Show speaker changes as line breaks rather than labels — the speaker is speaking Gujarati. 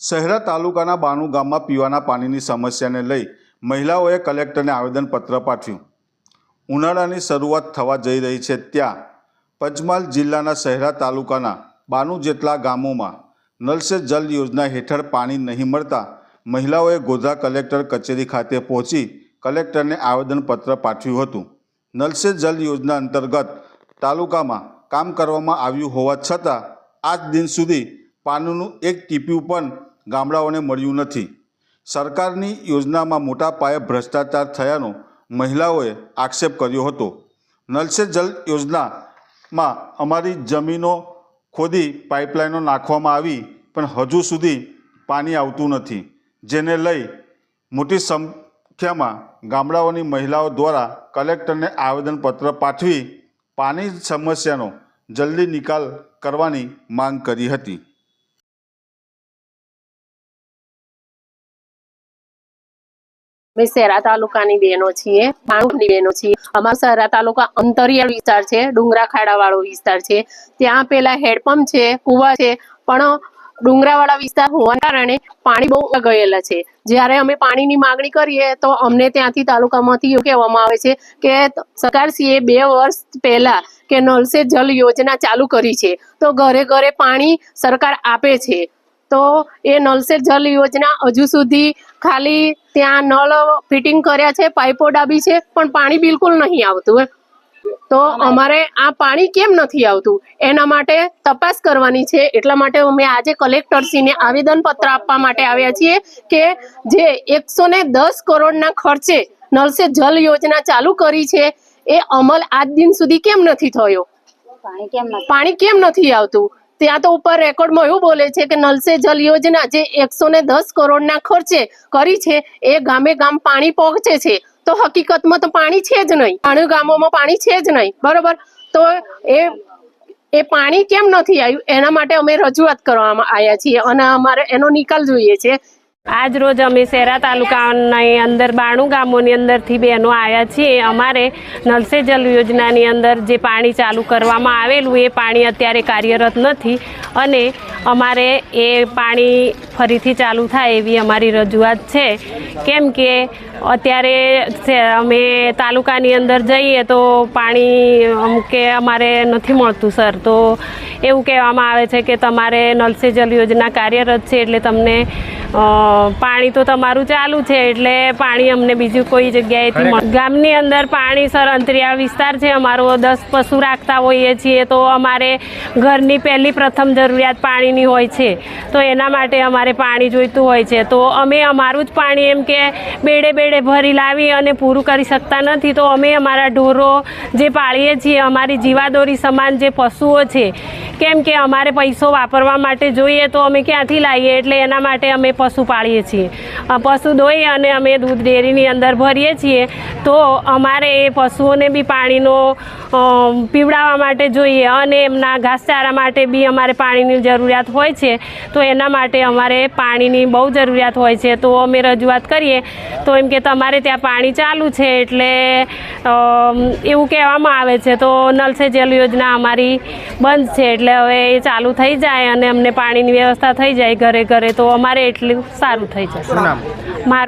શહેરા તાલુકાના બાનુ ગામમાં પીવાના પાણીની સમસ્યાને લઈ મહિલાઓએ કલેક્ટરને આવેદનપત્ર પાઠવ્યું. ઉનાળાની શરૂઆત થવા જઈ રહી છે ત્યાં. પંચમહાલ જિલ્લાના શહેરા તાલુકાના બાનુ જેટલા ગામોમાં નલ જલ યોજના હેઠળ પાણી નહીં મળતા મહિલાઓએ ગોધરા કલેક્ટર કચેરી ખાતે પહોંચી કલેક્ટરને આવેદનપત્ર પાઠવ્યું હતું. નલ જલ યોજના અંતર્ગત તાલુકામાં કામ કરવામાં આવ્યું હોવા છતાં આજ દિન સુધી પાણીનું એક ટીપ્યું પણ ગામડાઓને મળ્યું નથી. સરકારની યોજનામાં મોટા પાયે ભ્રષ્ટાચાર થયાનો મહિલાઓએ આક્ષેપ કર્યો હતો. નલ જલ યોજનામાં અમારી જમીનો ખોદી પાઇપલાઇનો નાખવામાં આવી, પણ હજુ સુધી પાણી આવતું નથી. જેને લઈ મોટી સંખ્યામાં ગામડાઓની મહિલાઓ દ્વારા કલેક્ટરને આવેદનપત્ર પાઠવી પાણી સમસ્યાનો જલ્દી નિકાલ કરવાની માંગ કરી હતી.
અમે શહેરા તાલુકાની બહેનો છીએ બાણુની બહેનો છીએ. અમારો શહેરા તાલુકા અંતરિયાળ વિસ્તાર છે ડુંગરા વિસ્તાર છે. ત્યાં પેલા હેડપંપ છે, કુવા છે, પણ ડુંગરાવાળા વિસ્તાર હોવાના કારણે પાણી બહુ ગયેલા છે. જ્યારે અમે પાણીની માગણી કરીએ, તો અમને ત્યાંથી તાલુકામાંથી એવું કહેવામાં આવે છે કે સરકારશ્રીએ બે વર્ષ પહેલા કે સે જલ યોજના ચાલુ કરી છે. તો ઘરે ઘરે પાણી સરકાર આપે છે. તો એ સે જલ યોજના હજુ સુધી ખાલી ત્યાં નળ ફિટિંગ કર્યા છે પાઇપો ડાબી છે પણ પાણી બિલકુલ નહીં આવતું તો અમારે આ પાણી કેમ નથી આવતું? એના માટે તપાસ કરવાની છે. એટલા માટે અમે આજે કલેક્ટરશ્રીને આવેદન પત્ર આપવા માટે આવ્યા છીએ કે જે એકસો ને દસ કરોડના ખર્ચે સે જલ યોજના ચાલુ કરી છે એ અમલ આજ દિન સુધી કેમ નથી થયો?
કેમ
પાણી કેમ નથી આવતું? ત્યાં તો ઉપર રેકોર્ડમાં એવું બોલે છે કે નલસે જલ યોજના જે એકસો ને દસ કરોડના ખર્ચે કરી છે, એ ગામે ગામ પાણી પહોંચે છે. તો હકીકતમાં તો પાણી છે જ નહીં. ઘણા ગામોમાં પાણી છે જ નહીં. બરોબર? તો એ એ પાણી કેમ નથી આવ્યું? એના માટે અમે રજૂઆત કરવામાં આવ્યા છીએ અને અમારે એનો નિકાલ જોઈએ છે
આજ રોજ અમે શેરા તાલુકાની અંદર બાણું ગામોની અંદરથી બહેનો આવ્યા છીએ. અમારે નલસે જલ યોજનાની અંદર જે પાણી ચાલુ કરવામાં આવેલું, એ પાણી અત્યારે કાર્યરત નથી અને અમારે એ પાણી ફરીથી ચાલુ થાય એવી અમારી રજૂઆત છે. કેમ કે અત્યારે અમે તાલુકાની અંદર જઈએ તો પાણી અમુકે અમારે નથી મળતું, સર. તો એવું કહેવામાં આવે છે કે તમારે નલસે જલ યોજના કાર્યરત છે એટલે તમને પાણી તો તમારું ચાલુ છે એટલે પાણી અમને બીજું કોઈ જગ્યાએથી ગામની અંદર પાણી સર અંતરિયાળ વિસ્તાર છે અમારો દસ પશુ રાખતા હોઈએ છીએ તો અમારે ઘરની પહેલી પ્રથમ જરૂરિયાત પાણીની હોય છે. તો એના માટે અમારે પાણી જોઈતું હોય છે. તો અમે અમારું જ પાણી એમ કે બેડે બેડે ભરી લાવી અને પૂરું કરી શકતા નથી. તો અમે અમારા ઢોરો જે પાળીએ છીએ અમારી જીવાદોરી સમાન જે પશુઓ છે કેમ કે અમારે પૈસો વાપરવા માટે જોઈએ તો અમે ક્યાંથી લાવીએ? એટલે એના માટે અમે પશુ પાળીએ છીએ. પશુ દોઈ અને અમે દૂધ ડેરીની અંદર ભરીએ છીએ, તો અમારે એ પશુઓને બી પાણીનો પીવડાવવા માટે જોઈએ અને એમના ઘાસચારા માટે બી અમારે પાણીની જરૂરિયાત હોય છે. તો એના માટે અમારે પાણીની બહુ જરૂરિયાત હોય છે. તો અમે રજૂઆત કરીએ. તો એમ કે તમારે ત્યાં પાણી ચાલુ છે એટલે એવું કહેવામાં આવે છે. તો નલ સે જલ યોજના અમારી બંધ છે એટલે હવે એ ચાલુ થઈ જાય અને અમને પાણીની વ્યવસ્થા થઈ જાય ઘરે ઘરે. તો અમારે એટલું સારું થઈ જશે. મારું